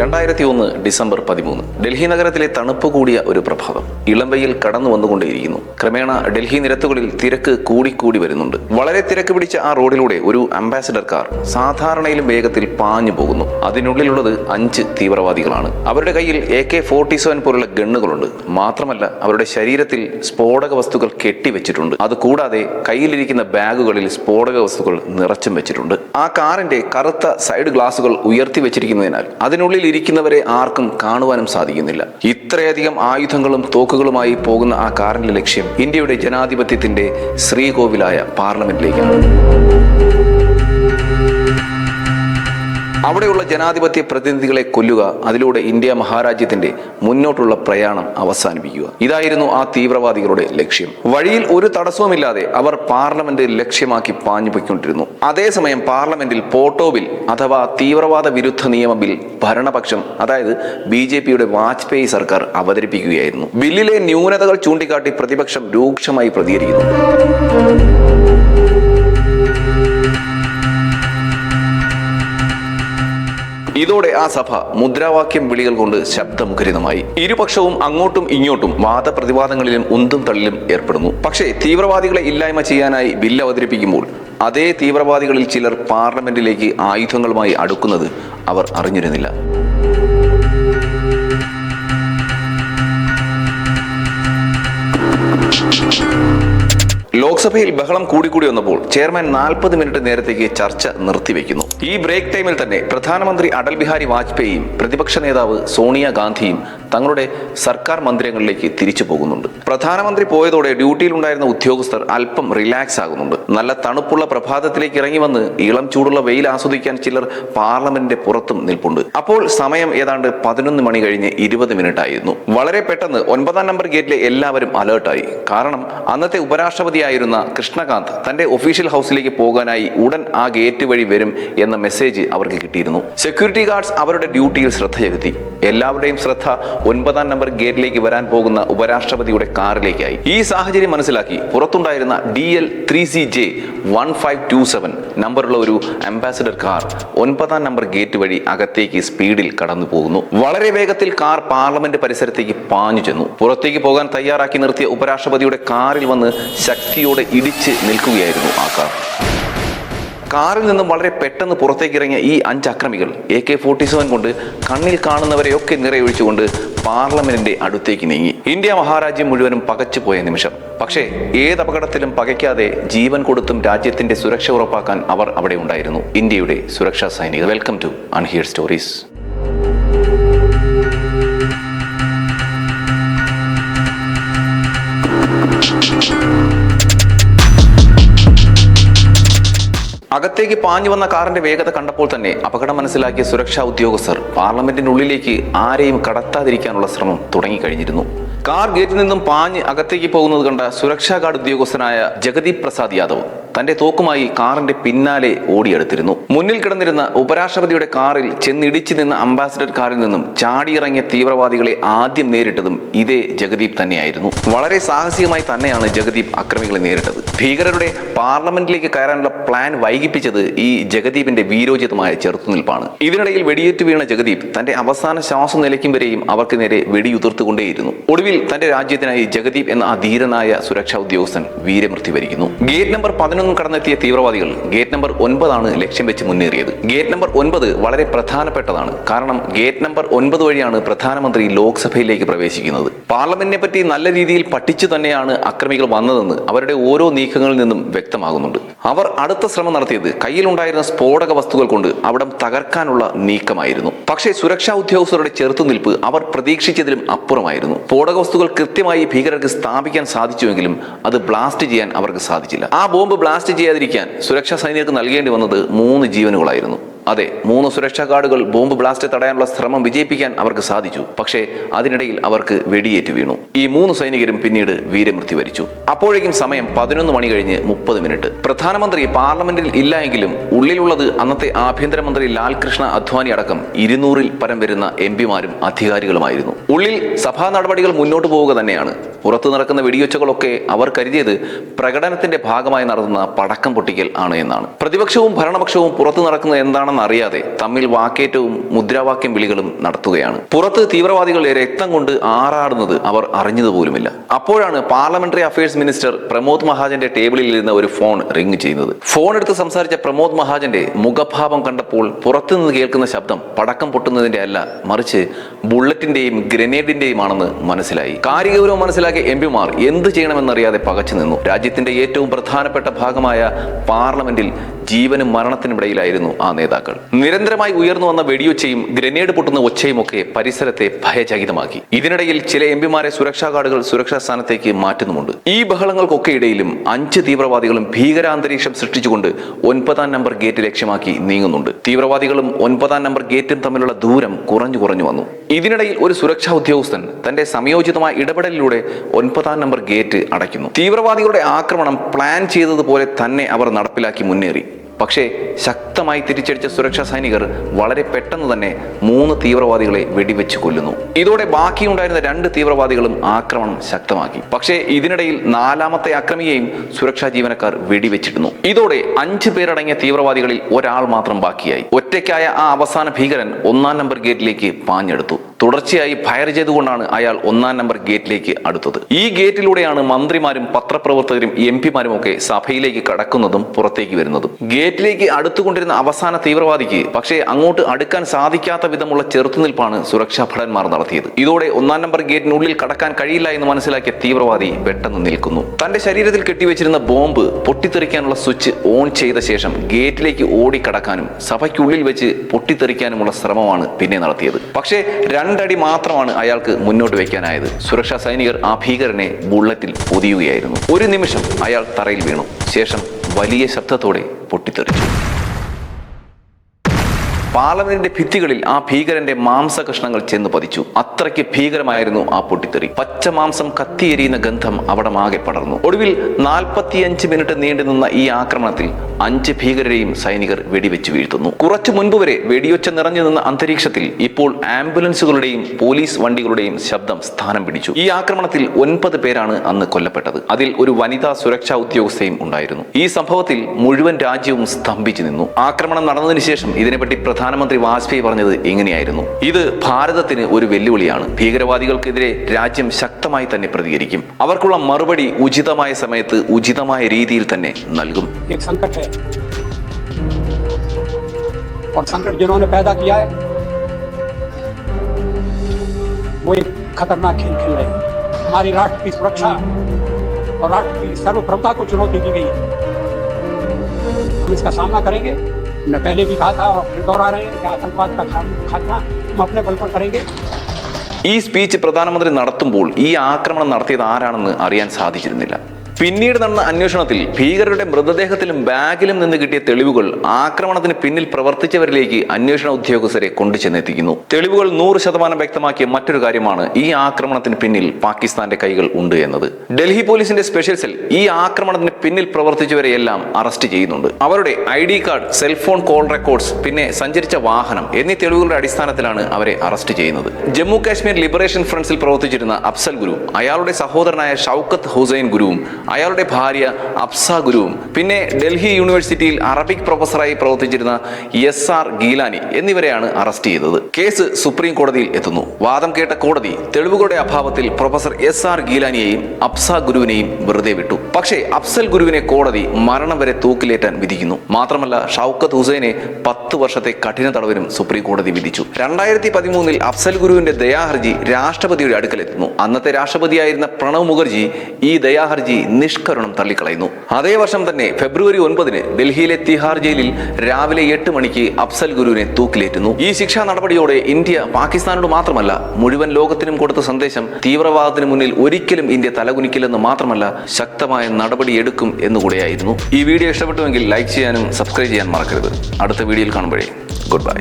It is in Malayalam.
രണ്ടായിരത്തി ഒന്ന് ഡിസംബർ പതിമൂന്ന്. ഡൽഹി നഗരത്തിലെ തണുപ്പ് കൂടിയ ഒരു പ്രഭാതം. ഇളംവയിൽ കടന്നു വന്നുകൊണ്ടേയിരിക്കുന്നു ക്രമേണ ഡൽഹി നിരത്തുകളിൽ തിരക്ക് കൂടിക്കൂടി വരുന്നുണ്ട്. വളരെ തിരക്ക് പിടിച്ച ആ റോഡിലൂടെ ഒരു അംബാസിഡർ കാർ സാധാരണയിലും വേഗത്തിൽ പാഞ്ഞു പോകുന്നു. അതിനുള്ളിലുള്ളത് അഞ്ച് തീവ്രവാദികളാണ്. അവരുടെ കയ്യിൽ എ കെ ഫോർട്ടി സെവൻ പോലുള്ള ഗണ്ണുകളുണ്ട്. മാത്രമല്ല അവരുടെ ശരീരത്തിൽ സ്ഫോടക വസ്തുക്കൾ കെട്ടിവെച്ചിട്ടുണ്ട്. അതുകൂടാതെ കയ്യിലിരിക്കുന്ന ബാഗുകളിൽ സ്ഫോടക വസ്തുക്കൾ നിറച്ചും വെച്ചിട്ടുണ്ട്. ആ കാറിന്റെ കറുത്ത സൈഡ് ഗ്ലാസുകൾ ഉയർത്തി വെച്ചിരിക്കുന്നതിനാൽ അതിനുള്ളിൽ ഇരിക്കുന്നവരെ ആർക്കും കാണുവാനും സാധിക്കുന്നില്ല. ഇത്രയധികം ആയുധങ്ങളും തോക്കുകളുമായി പോകുന്ന ആ കാറിന്റെ ലക്ഷ്യം ഇന്ത്യയുടെ ജനാധിപത്യത്തിന്റെ ശ്രീകോവിലായ പാർലമെന്റിലേക്കാണ്. അവിടെയുള്ള ജനാധിപത്യ പ്രതിനിധികളെ കൊല്ലുക അതിലൂടെ ഇന്ത്യ മഹാരാജ്യത്തിന്റെ മുന്നോട്ടുള്ള പ്രയാണം അവസാനിപ്പിക്കുക. ഇതായിരുന്നു ആ തീവ്രവാദികളുടെ ലക്ഷ്യം. വഴിയിൽ ഒരു തടസ്സവുമില്ലാതെ അവർ പാർലമെന്റ് ലക്ഷ്യമാക്കി പാഞ്ഞു പോയിക്കൊണ്ടിരുന്നു അതേസമയം പാർലമെന്റിൽ പോട്ടോ ബിൽ അഥവാ തീവ്രവാദ വിരുദ്ധ നിയമ ബിൽ ഭരണപക്ഷം അതായത് ബി ജെ പിയുടെ വാജ്പേയി സർക്കാർ അവതരിപ്പിക്കുകയായിരുന്നു. ബില്ലിലെ ന്യൂനതകൾ ചൂണ്ടിക്കാട്ടി പ്രതിപക്ഷം രൂക്ഷമായി പ്രതികരിക്കുന്നു. ഇതോടെ ആ സഭ മുദ്രാവാക്യം വിളികൾ കൊണ്ട് ശബ്ദമുഖരിതമായി. ഇരുപക്ഷവും അങ്ങോട്ടും ഇങ്ങോട്ടും വാദപ്രതിവാദങ്ങളിലും ഉന്തും തള്ളിലും ഏർപ്പെടുന്നു. പക്ഷേ തീവ്രവാദികളെ ഇല്ലായ്മ ചെയ്യാനായി ബില്ല് അവതരിപ്പിക്കുമ്പോൾ അതേ തീവ്രവാദികളിൽ ചിലർ പാർലമെന്റിലേക്ക് ആയുധങ്ങളുമായി അടുക്കുന്നത് അവർ അറിഞ്ഞിരുന്നില്ല. ലോക്സഭയിൽ ബഹളം കൂടിക്കൂടി വന്നപ്പോൾ ചെയർമാൻ നാൽപ്പത് മിനിറ്റ് നേരത്തേക്ക് ചർച്ച നിർത്തിവെക്കുന്നു. ഈ ബ്രേക്ക് ടൈമിൽ തന്നെ പ്രധാനമന്ത്രി അടൽ ബിഹാരി വാജ്പേയിയും പ്രതിപക്ഷ നേതാവ് സോണിയാഗാന്ധിയും തങ്ങളുടെ സർക്കാർ മന്ദിരങ്ങളിലേക്ക് തിരിച്ചു പോകുന്നുണ്ട്. പ്രധാനമന്ത്രി പോയതോടെ ഡ്യൂട്ടിയിലുണ്ടായിരുന്ന ഉദ്യോഗസ്ഥർ അല്പം റിലാക്സ് ആകുന്നുണ്ട്. നല്ല തണുപ്പുള്ള പ്രഭാതത്തിലേക്ക് ഇറങ്ങി വന്ന് ഇളം ചൂടുള്ള വെയിൽ ആസ്വദിക്കാൻ ചിലർ പാർലമെന്റിന്റെ പുറത്തും നിൽപ്പുണ്ട്. അപ്പോൾ സമയം ഏതാണ്ട് പതിനൊന്ന് മണി കഴിഞ്ഞ് ഇരുപത് മിനിറ്റ് ആയിരുന്നു വളരെ പെട്ടെന്ന് ഒൻപതാം നമ്പർ ഗേറ്റിലെ എല്ലാവരും അലേർട്ടായി. കാരണം അന്നത്തെ ഉപരാഷ്ട്രപതിയായിരുന്ന കൃഷ്ണകാന്ത് തന്റെ ഒഫീഷ്യൽ ഹൗസിലേക്ക് പോകാനായി ഉടൻ ആ ഗേറ്റ് വഴി വരും എന്ന മെസ്സേജ് അവർക്ക് കിട്ടിയിരുന്നു. സെക്യൂരിറ്റി ഗാർഡ്സ് അവരുടെ ഡ്യൂട്ടിയിൽ ശ്രദ്ധ ചെലുത്തി എല്ലാവരുടെയും ശ്രദ്ധ ഒൻപതാം നമ്പർ ഗേറ്റിലേക്ക് വരാൻ പോകുന്ന ഉപരാഷ്ട്രപതിയുടെ കാറിലേക്കായി. ഈ സാഹചര്യം മനസ്സിലാക്കി പുറത്തുണ്ടായിരുന്ന D L three C J one five two seven നമ്പറുള്ള ഒരു അംബാസിഡർ കാർ ഒൻപതാം നമ്പർ ഗേറ്റ് വഴി അകത്തേക്ക് സ്പീഡിൽ കടന്നു പോകുന്നു. വളരെ വേഗത്തിൽ കാർ പാർലമെന്റ് പരിസരത്തേക്ക് പാഞ്ഞു ചെന്നു. പുറത്തേക്ക് പോകാൻ തയ്യാറാക്കി നിർത്തിയ ഉപരാഷ്ട്രപതിയുടെ കാറിൽ വന്ന് ശക്തിയോടെ ഇടിച്ച് നിൽക്കുകയായിരുന്നു ആ കാർ. കാറിൽ നിന്നും വളരെ പെട്ടെന്ന് പുറത്തേക്ക് ഇറങ്ങിയ ഈ അഞ്ച് അക്രമികൾ എ കെ ഫോർട്ടി സെവൻ കൊണ്ട് കണ്ണിൽ കാണുന്നവരെയൊക്കെ നിറയൊഴിച്ചുകൊണ്ട് പാർലമെന്റിന്റെ അടുത്തേക്ക് നീങ്ങി. ഇന്ത്യ മഹാരാജ്യം മുഴുവനും പകച്ചുപോയ നിമിഷം. പക്ഷേ ഏത് അപകടത്തിലും പകയ്ക്കാതെ ജീവൻ കൊടുത്തും രാജ്യത്തിന്റെ സുരക്ഷ ഉറപ്പാക്കാൻ അവർ അവിടെ ഉണ്ടായിരുന്നു. ഇന്ത്യയുടെ സുരക്ഷാ സൈനികർ. വെൽക്കം ടു അൺഹിയർ സ്റ്റോറീസ് അകത്തേക്ക് പാഞ്ഞു വന്ന കാറിന്റെ വേഗത കണ്ടപ്പോൾ തന്നെ അപകടം മനസ്സിലാക്കിയ സുരക്ഷാ ഉദ്യോഗസ്ഥർ പാർലമെന്റിനുള്ളിലേക്ക് ആരെയും കടത്താതിരിക്കാനുള്ള ശ്രമം തുടങ്ങിക്കഴിഞ്ഞിരുന്നു. കാർ ഗേറ്റിൽ നിന്നും പാഞ്ഞ് അകത്തേക്ക് പോകുന്നത് കണ്ട സുരക്ഷാ ഗാർഡ് ഉദ്യോഗസ്ഥനായ ജഗദീപ് പ്രസാദ് യാദവ് തന്റെ തോക്കുമായി കാറിന്റെ പിന്നാലെ ഓടിയെടുത്തിരുന്നു. മുന്നിൽ കിടന്നിരുന്ന ഉപരാഷ്ട്രപതിയുടെ കാറിൽ ചെന്നിടിച്ചു നിന്ന അംബാസിഡർ കാറിൽ നിന്നും ചാടിയിറങ്ങിയ തീവ്രവാദികളെ ആദ്യം നേരിട്ടതും ഇതേ ജഗദീപ് തന്നെയായിരുന്നു. വളരെ സാഹസികമായി തന്നെയാണ് ജഗദീപ് അക്രമികളെ നേരിട്ടത്. ഭീകരരുടെ പാർലമെന്റിലേക്ക് കയറാനുള്ള പ്ലാൻ വൈകിപ്പിച്ചത് ഈ ജഗദീപിന്റെ വീരോചിതമായ ചെറുത്തുനിൽപ്പാണ്. ഇതിനിടയിൽ വെടിയേറ്റ് വീണ ജഗദീപ് തന്റെ അവസാന ശ്വാസം നിലയ്ക്കും വരെയും അവർക്ക് നേരെ വെടിയുതിർത്തുകൊണ്ടേയിരുന്നു. ഒടുവിൽ തന്റെ രാജ്യത്തിനായി ജഗദീപ് എന്ന ആ ധീരനായ സുരക്ഷാ ഉദ്യോഗസ്ഥൻ വീരമൃത്യു വരിക്കുന്നു. ഗേറ്റ് നമ്പർ പതിനൊന്നും കടന്നെത്തിയ തീവ്രവാദികൾ ഗേറ്റ് നമ്പർ ഒൻപതാണ് ലക്ഷ്യം വെച്ച് മുന്നേറിയത്. ഗേറ്റ് നമ്പർ ഒൻപത് വളരെ പ്രധാനപ്പെട്ടതാണ്. കാരണം ഗേറ്റ് നമ്പർ ഒൻപത് വഴിയാണ് പ്രധാനമന്ത്രി ലോക്സഭയിലേക്ക് പ്രവേശിക്കുന്നത്. പാർലമെന്റിനെ പറ്റി നല്ല രീതിയിൽ പഠിച്ചു തന്നെയാണ് അക്രമികൾ വന്നതെന്ന് അവരുടെ ഓരോ നീക്കങ്ങളിൽ നിന്നും വ്യക്തമാകുന്നുണ്ട്. അവർ അടുത്ത ശ്രമം നടത്തിയത് കയ്യിലുണ്ടായിരുന്ന സ്ഫോടക വസ്തുക്കൾ കൊണ്ട് അവിടം തകർക്കാനുള്ള നീക്കമായിരുന്നു. പക്ഷേ സുരക്ഷാ ഉദ്യോഗസ്ഥരുടെ ചെറുത്തുനിൽപ്പ് അവർ പ്രതീക്ഷിച്ചതിലും അപ്പുറമായിരുന്നു. സ്ഫോടക വസ്തുക്കൾ കൃത്യമായി ഭീകരർക്ക് സ്ഥാപിക്കാൻ സാധിച്ചുവെങ്കിലും അത് ബ്ലാസ്റ്റ് ചെയ്യാൻ അവർക്ക് സാധിച്ചില്ല. ആ ബോംബ് ബ്ലാസ്റ്റ് ചെയ്യാതിരിക്കാൻ സുരക്ഷാ സൈനികർക്ക് നൽകേണ്ടി വന്നത് മൂന്ന് ജീവനുകളായിരുന്നു. അതെ മൂന്ന് സുരക്ഷാ കാർഡുകൾ ബോംബ് ബ്ലാസ്റ്റ് തടയാനുള്ള ശ്രമം വിജയിപ്പിക്കാൻ അവർക്ക് സാധിച്ചു. പക്ഷേ അതിനിടയിൽ അവർക്ക് വെടിയേറ്റ് വീണു. ഈ മൂന്ന് സൈനികരും പിന്നീട് വീരമൃത്യു വരിച്ചു. അപ്പോഴേക്കും സമയം പതിനൊന്ന് മണി കഴിഞ്ഞ് മുപ്പത് മിനിറ്റ്. പ്രധാനമന്ത്രി പാർലമെന്റിൽ ഇല്ല എങ്കിലും ഉള്ളിലുള്ളത് അന്നത്തെ ആഭ്യന്തരമന്ത്രി ലാൽകൃഷ്ണ അദ്വാനി അടക്കം ഇരുന്നൂറിൽ പരം വരുന്ന എം പിമാരും അധികാരികളുമായിരുന്നു. ഉള്ളിൽ സഭാ നടപടികൾ മുന്നോട്ട് പോവുക തന്നെയാണ്. പുറത്തു നടക്കുന്ന വെടിയൊച്ചകളൊക്കെ അവർ കരുതിയത് പ്രകടനത്തിന്റെ ഭാഗമായി നടത്തുന്ന പടക്കം പൊട്ടിക്കൽ ആണ് എന്നാണ്. പ്രതിപക്ഷവും ഭരണപക്ഷവും പുറത്തു നടക്കുന്ന എന്താണെന്ന് അറിയാതെ തമ്മിൽ വാക്കേറ്റവും മുദ്രാവാക്യം വിളികളും നടത്തുകയാണ്. പുറത്ത് തീവ്രവാദികൾ രക്തം കൊണ്ട് ആറാടുന്നത് അവർ അറിഞ്ഞതുപോലുമില്ല അപ്പോഴാണ് പാർലമെന്ററി അഫയേഴ്സ് മിനിസ്റ്റർ പ്രമോദ് മഹാജന്റെ ടേബിളിൽ ഇരുന്ന ഒരു ഫോൺ റിംഗ് ചെയ്യുന്നത്. ഫോൺ എടുത്ത് സംസാരിച്ച പ്രമോദ് മഹാജന്റെ മുഖഭാവം കണ്ടപ്പോൾ പുറത്തുനിന്ന് കേൾക്കുന്ന ശബ്ദം പടക്കം പൊട്ടുന്നതിന്റെ അല്ല മറിച്ച് ബുള്ളറ്റിന്റെയും ഗ്രനേഡിന്റെയും ആണെന്ന് മനസ്സിലായി. കാര്യഗൗരവം മനസ്സിലാക്കിയ എം പിമാർ എന്ത് ചെയ്യണമെന്നറിയാതെ പകച്ചു നിന്നു. രാജ്യത്തിന്റെ ഏറ്റവും പ്രധാനപ്പെട്ട ഭാഗമായ പാർലമെന്റിൽ ജീവനും മരണത്തിനുമിടയിലായിരുന്നു ആ നേതാക്കൾ. നിരന്തരമായി ഉയർന്നു വന്ന വെടിയൊച്ചയും ഗ്രനേഡ് പൊട്ടുന്ന ഒച്ചയും ഒക്കെ പരിസരത്തെ ഭയചകിതമാക്കി. ഇതിനിടയിൽ ചില എം പിമാരെ സുരക്ഷാ ഗാർഡുകൾ സുരക്ഷാ സ്ഥാനത്തേക്ക് മാറ്റുന്നുമുണ്ട്. ഈ ബഹളങ്ങൾക്കൊക്കെ ഇടയിലും അഞ്ച് തീവ്രവാദികളും ഭീകരാന്തരീക്ഷം സൃഷ്ടിച്ചുകൊണ്ട് ഒൻപതാം നമ്പർ ഗേറ്റ് ലക്ഷ്യമാക്കി നീങ്ങുന്നുണ്ട്. തീവ്രവാദികളും ഒൻപതാം നമ്പർ ഗേറ്റും തമ്മിലുള്ള ദൂരം കുറഞ്ഞു കുറഞ്ഞു വന്നു. ഇതിനിടയിൽ ഒരു സുരക്ഷാ ഉദ്യോഗസ്ഥൻ തന്റെ സംയോജിതമായ ഇടപെടലിലൂടെ ഒൻപതാം നമ്പർ ഗേറ്റ് അടയ്ക്കുന്നു. തീവ്രവാദികളുടെ ആക്രമണം പ്ലാൻ ചെയ്തതുപോലെ തന്നെ അവർ നടപ്പിലാക്കി മുന്നേറി. പക്ഷേ ശക്തമായി തിരിച്ചടിച്ച സുരക്ഷാ സൈനികർ വളരെ പെട്ടെന്ന് തന്നെ മൂന്ന് തീവ്രവാദികളെ വെടിവെച്ച് കൊല്ലുന്നു. ഇതോടെ ബാക്കിയുണ്ടായിരുന്ന രണ്ട് തീവ്രവാദികളും ആക്രമണം ശക്തമാക്കി. പക്ഷേ ഇതിനിടയിൽ നാലാമത്തെ അക്രമിയെയും സുരക്ഷാ ജീവനക്കാർ വെടിവെച്ചിരുന്നു. ഇതോടെ അഞ്ച് പേരടങ്ങിയ തീവ്രവാദികളിൽ ഒരാൾ മാത്രം ബാക്കിയായി. ഒറ്റയ്ക്കായ ആ അവസാന ഭീകരൻ ഒന്നാം നമ്പർ ഗേറ്റിലേക്ക് പാഞ്ഞെടുത്തു. തുടർച്ചയായി ഫയർ ചെയ്തുകൊണ്ടാണ് അയാൾ ഒന്നാം നമ്പർ ഗേറ്റിലേക്ക് അടുത്തത്. ഈ ഗേറ്റിലൂടെയാണ് മന്ത്രിമാരും പത്രപ്രവർത്തകരും എം പിമാരും ഒക്കെ സഭയിലേക്ക് കടക്കുന്നതും പുറത്തേക്ക് വരുന്നതും. ഗേറ്റിലേക്ക് അടുത്തുകൊണ്ടിരുന്ന അവസാന തീവ്രവാദിക്ക് പക്ഷേ അങ്ങോട്ട് അടുക്കാൻ സാധിക്കാത്ത വിധമുള്ള ചെറുത്തുനിൽപ്പാണ് സുരക്ഷാ ഭടന്മാർ നടത്തിയത്. ഇതോടെ ഒന്നാം നമ്പർ ഗേറ്റിനുള്ളിൽ കടക്കാൻ കഴിയില്ല എന്ന് മനസ്സിലാക്കിയ തീവ്രവാദി പെട്ടെന്ന് നിൽക്കുന്നു. തന്റെ ശരീരത്തിൽ കെട്ടിവെച്ചിരുന്ന ബോംബ് പൊട്ടിത്തെറിക്കാനുള്ള സ്വിച്ച് ഓൺ ചെയ്ത ശേഷം ഗേറ്റിലേക്ക് ഓടിക്കടക്കാനും സഭയ്ക്കുള്ളിൽ വെച്ച് പൊട്ടിത്തെറിക്കാനുമുള്ള ശ്രമമാണ് പിന്നെ നടത്തിയത്. പക്ഷേ രണ്ടടി മാത്രമാണ് അയാൾക്ക് മുന്നോട്ട് വയ്ക്കാനായത് സുരക്ഷാ സൈനികർ ആ ഭീകരനെ ബുള്ളറ്റിൽ പൊതിയുകയായിരുന്നു. ഒരു നിമിഷം അയാൾ തറയിൽ വീണു. ശേഷം വലിയ ശബ്ദത്തോടെ പൊട്ടിത്തെറിച്ചു. പാർലമെന്റിന്റെ ഭിത്തികളിൽ ആ ഭീകരന്റെ മാംസ കഷ്ണങ്ങൾ ചെന്ന് പതിച്ചു. അത്രയ്ക്ക് ഭീകരമായിരുന്നു ആ പൊട്ടിത്തെറി. പച്ച മാംസം കത്തിയെരിയുന്ന ഗന്ധം അവിടെ ആകെ പടർന്നു. ഒടുവിൽ നാൽപ്പത്തിയഞ്ച് മിനിറ്റ് നീണ്ടു നിന്ന ഈ ആക്രമണത്തിൽ അഞ്ച് ഭീകരരെയും സൈനികർ വെടിവെച്ച് വീഴ്ത്തുന്നു. കുറച്ചു മുൻപ് വരെ വെടിയൊച്ച നിറഞ്ഞു നിന്ന അന്തരീക്ഷത്തിൽ ഇപ്പോൾ ആംബുലൻസുകളുടെയും പോലീസ് വണ്ടികളുടെയും ശബ്ദം സ്ഥാനം പിടിച്ചു. ഈ ആക്രമണത്തിൽ ഒൻപത് പേരാണ് അന്ന് കൊല്ലപ്പെട്ടത്. അതിൽ ഒരു വനിതാ സുരക്ഷാ ഉദ്യോഗസ്ഥയും ഉണ്ടായിരുന്നു. ഈ സംഭവത്തിൽ മുഴുവൻ രാജ്യവും സ്തംഭിച്ചു നിന്നു. ആക്രമണം നടന്നതിന് ശേഷം ഇതിനെപ്പറ്റി പ്രധാനമന്ത്രി വാജ്പേയി പറഞ്ഞത് ഇങ്ങനെയായിരുന്നു ഇത് ഭാരതത്തിന് ഒരു വെല്ലുവിളിയാണ് ഭീകരവാദികൾക്കെതിരെ രാജ്യം ശക്തമായി തന്നെ പ്രതികരിക്കും അവർക്കുള്ള മറുപടി ഉചിതമായ സമയത്ത് ഉചിതമായ രീതിയിൽ തന്നെ നൽകും एक संकट है और संकट जिन्होंने पैदा किया है वो एक खतरनाक खेल खेल रहे हैं हमारी राष्ट्र की सुरक्षा और राष्ट्र की सर्वप्रभुता को चुनौती दी गई है हम इसका सामना करेंगे हमने पहले भी कहा था और फिर दोहरा रहे हैं कि आतंकवाद का खा- खात्मा हम अपने बल पर करेंगे ഈ സ്പീച്ച് പ്രധാനമന്ത്രി നടത്തുമ്പോൾ ഈ ആക്രമണം നടത്തിയത് ആരാണെന്ന് അറിയാൻ സാധിച്ചിരുന്നില്ല പിന്നീട് നടന്ന അന്വേഷണത്തിൽ ഭീകരരുടെ മൃതദേഹത്തിലും ബാഗിലും നിന്ന് കിട്ടിയ തെളിവുകൾ ആക്രമണത്തിന് പിന്നിൽ പ്രവർത്തിച്ചവരിലേക്ക് അന്വേഷണ ഉദ്യോഗസ്ഥരെ കൊണ്ടുചെന്നെത്തിക്കുന്നു തെളിവുകൾ നൂറ് ശതമാനം വ്യക്തമാക്കിയ മറ്റൊരു കാര്യമാണ് ഈ ആക്രമണത്തിന് പിന്നിൽ പാകിസ്ഥാന്റെ കൈകൾ ഉണ്ട് എന്നത്. ഡൽഹി പോലീസിന്റെ സ്പെഷ്യൽ സെൽ ഈ ആക്രമണത്തിന് പിന്നിൽ പ്രവർത്തിച്ചവരെ എല്ലാം അറസ്റ്റ് ചെയ്യുന്നുണ്ട്. അവരുടെ I D card cellphone call records പിന്നെ സഞ്ചരിച്ച വാഹനം എന്നീ തെളിവുകളുടെ അടിസ്ഥാനത്തിലാണ് അവരെ അറസ്റ്റ് ചെയ്യുന്നത്. ജമ്മു കാശ്മീർ ലിബറേഷൻ ഫ്രണ്ട്സിൽ പ്രവർത്തിച്ചിരുന്ന അഫ്സൽ ഗുരു അയാളുടെ സഹോദരനായ ഷൌക്കത്ത് ഹുസൈൻ ഗുരുവും അയാളുടെ ഭാര്യ അപ്സ ഗുരുവും പിന്നെ ഡൽഹി യൂണിവേഴ്സിറ്റിയിൽ അറബിക് പ്രൊഫസറായി പ്രവർത്തിച്ചിരുന്ന എസ് ആർ ഗീലാനി എന്നിവരെയാണ് അറസ്റ്റ് ചെയ്തത്. കേസ് സുപ്രീം കോടതിയിൽ എത്തുന്നു. വാദം കേട്ട കോടതി തെളിവുകളുടെ അഭാവത്തിൽ പ്രൊഫസർ എസ് ആർ ഗീലാനിയെയും അപ്സ ഗുരുവിനെയും വെറുതെ വിട്ടു. പക്ഷേ അഫ്സൽ ഗുരുവിനെ കോടതി മരണം വരെ തൂക്കിലേറ്റാൻ വിധിക്കുന്നു. മാത്രമല്ല ഷൗക്കത്ത് ഹുസൈനെ പത്ത് വർഷത്തെ കഠിന തടവിനും സുപ്രീം കോടതി വിധിച്ചു. രണ്ടായിരത്തി പതിമൂന്നിൽ അഫ്സൽ ഗുരുവിന്റെ ദയാഹർജി രാഷ്ട്രപതിയുടെ അടുക്കലെത്തുന്നു. അന്നത്തെ രാഷ്ട്രപതിയായിരുന്ന പ്രണവ് മുഖർജി ഈ ദയാഹർജി നിഷ്കരുണം തള്ളിക്കളയുന്നു. അതേ വർഷം തന്നെ ഫെബ്രുവരി ഒൻപതിന് ഡൽഹിയിലെ തിഹാർ ജയിലിൽ രാവിലെ എട്ട് മണിക്ക് അഫ്സൽ ഗുരുവിനെ തൂക്കിലേറ്റുന്നു. ഈ ശിക്ഷാ നടപടിയോടെ ഇന്ത്യ പാകിസ്ഥാനോട് മാത്രമല്ല മുഴുവൻ ലോകത്തിനും കൊടുത്ത സന്ദേശം തീവ്രവാദത്തിന് മുന്നിൽ ഒരിക്കലും ഇന്ത്യ തലകുനിക്കില്ലെന്ന് മാത്രമല്ല ശക്തമായ നടപടി എടുക്കും എന്നുകൂടെയായിരുന്നു ഈ വീഡിയോ ഇഷ്ടപ്പെട്ടുവെങ്കിൽ ലൈക്ക് ചെയ്യാനും സബ്സ്ക്രൈബ് ചെയ്യാൻ മറക്കരുത്. അടുത്ത വീഡിയോയിൽ കാണുമ്പോഴേ ഗുഡ് ബൈ.